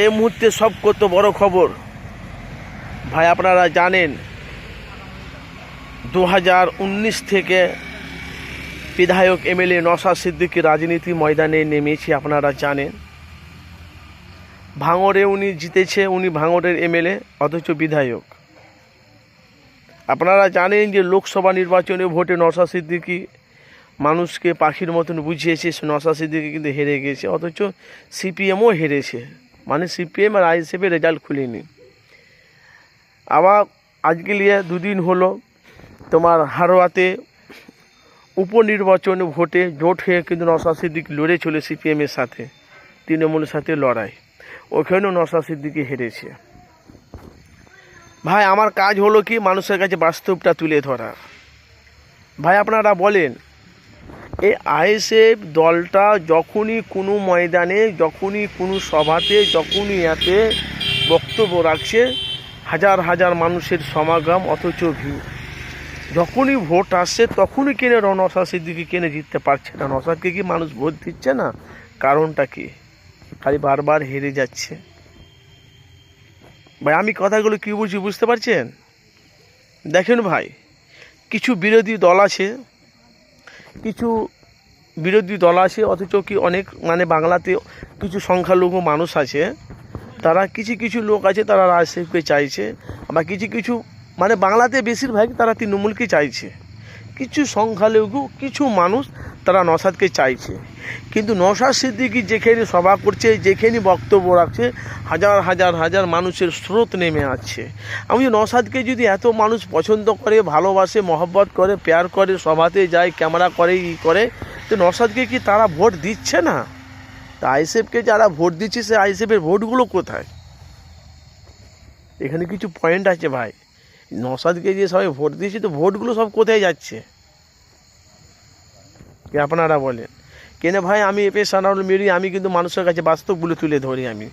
এই মুহূর্তে সব কত বড় খবর। ভাই, আপনারা জানেন দু হাজার উনিশ থেকে বিধায়ক এমএলএ নসা সিদ্দিকী রাজনীতি ময়দানে নেমেছে, আপনারা জানেন। ভাঙড়ে উনি জিতেছে, উনি ভাঙড়ের এমএলএ, অথচ বিধায়ক। আপনারা জানেন যে লোকসভা নির্বাচনে ভোটে নসা সিদ্দিকী মানুষকে পাখির মতন বুঝিয়েছে নসা সিদ্দিকী কিন্তু হেরে গেছে, অথচ সিপিএমও হেরেছে। মানে সিপিএম আর আইএসএফের রেজাল্ট খুলেনি। আবার আজকে নিয়ে দুদিন হলো তোমার হারোয়াতে উপনির্বাচনে ভোটে জোট হয়ে কিন্তু নসা সিদ্দিক লড়ে চলে সিপিএমের সাথে, তৃণমূলের সাথে লড়াই। ওখানেও নসা সিদ্দিকি হেরেছে। ভাই, আমার কাজ হলো কি মানুষের কাছে বাস্তবটা তুলে ধরা। ভাই, আপনারা বলেন এই আইএসএফ দলটা যখনই কোনো ময়দানে, যখনই কোনো সভাতে, যখনই এতে বক্তব্য রাখছে, হাজার হাজার মানুষের সমাগম, অথচ ভিড়। যখনই ভোট আসছে, তখনই কেনে নসাদ সিদ্দিকি কেনে জিততে পারছে না? নসাদকে কি মানুষ ভোট দিচ্ছে না? কারণটা কি? খালি বারবার হেরে যাচ্ছে। ভাই, আমি কথাগুলো কি বুঝি বুঝতে পারছেন? দেখেন ভাই, কিছু বিরোধী দল আছে, কিছু বিরোধী দল আছে, অথচ কি অনেক মানে বাংলাতে কিছু সংখ্যালঘু মানুষ আছে, তারা কিছু কিছু লোক আছে, তারা রাজশেখকে চাইছে, আবার কিছু কিছু মানে বাংলাতে বেশিরভাগ তারা তৃণমূলকে চাইছে। কিছু সংখ্যালঘু, কিছু মানুষ তারা নসাদকে চাইছে। কিন্তু নসাদ সিদ্দিকি যেখানে সভা করছে, যেখানে বক্তব্য রাখছে, হাজার হাজার হাজার মানুষের স্রোত নেমে আসছে। আমি নসাদকে যদি এত মানুষ পছন্দ করে, ভালোবাসে, মহব্বত করে, প্যার করে, সভাতে যায়, ক্যামেরা করে, ই করে তো নসাদকে কি তারা ভোট দিচ্ছে না? তা আইসিএফকে যারা ভোট দিচ্ছে, সে আইসিএফের ভোটগুলো কোথায়? এখানে কিছু পয়েন্ট আছে ভাই। নসাদকে যে সবাই ভোট দিয়েছে, তো ভোটগুলো সব কোথায় যাচ্ছে? আপনারা বলেন? কেন ভাই আমি এপে সানাউল মিরি আমি কিন্তু মানুষের কাছে বাস্তব বলে তুলে ধরি আমি।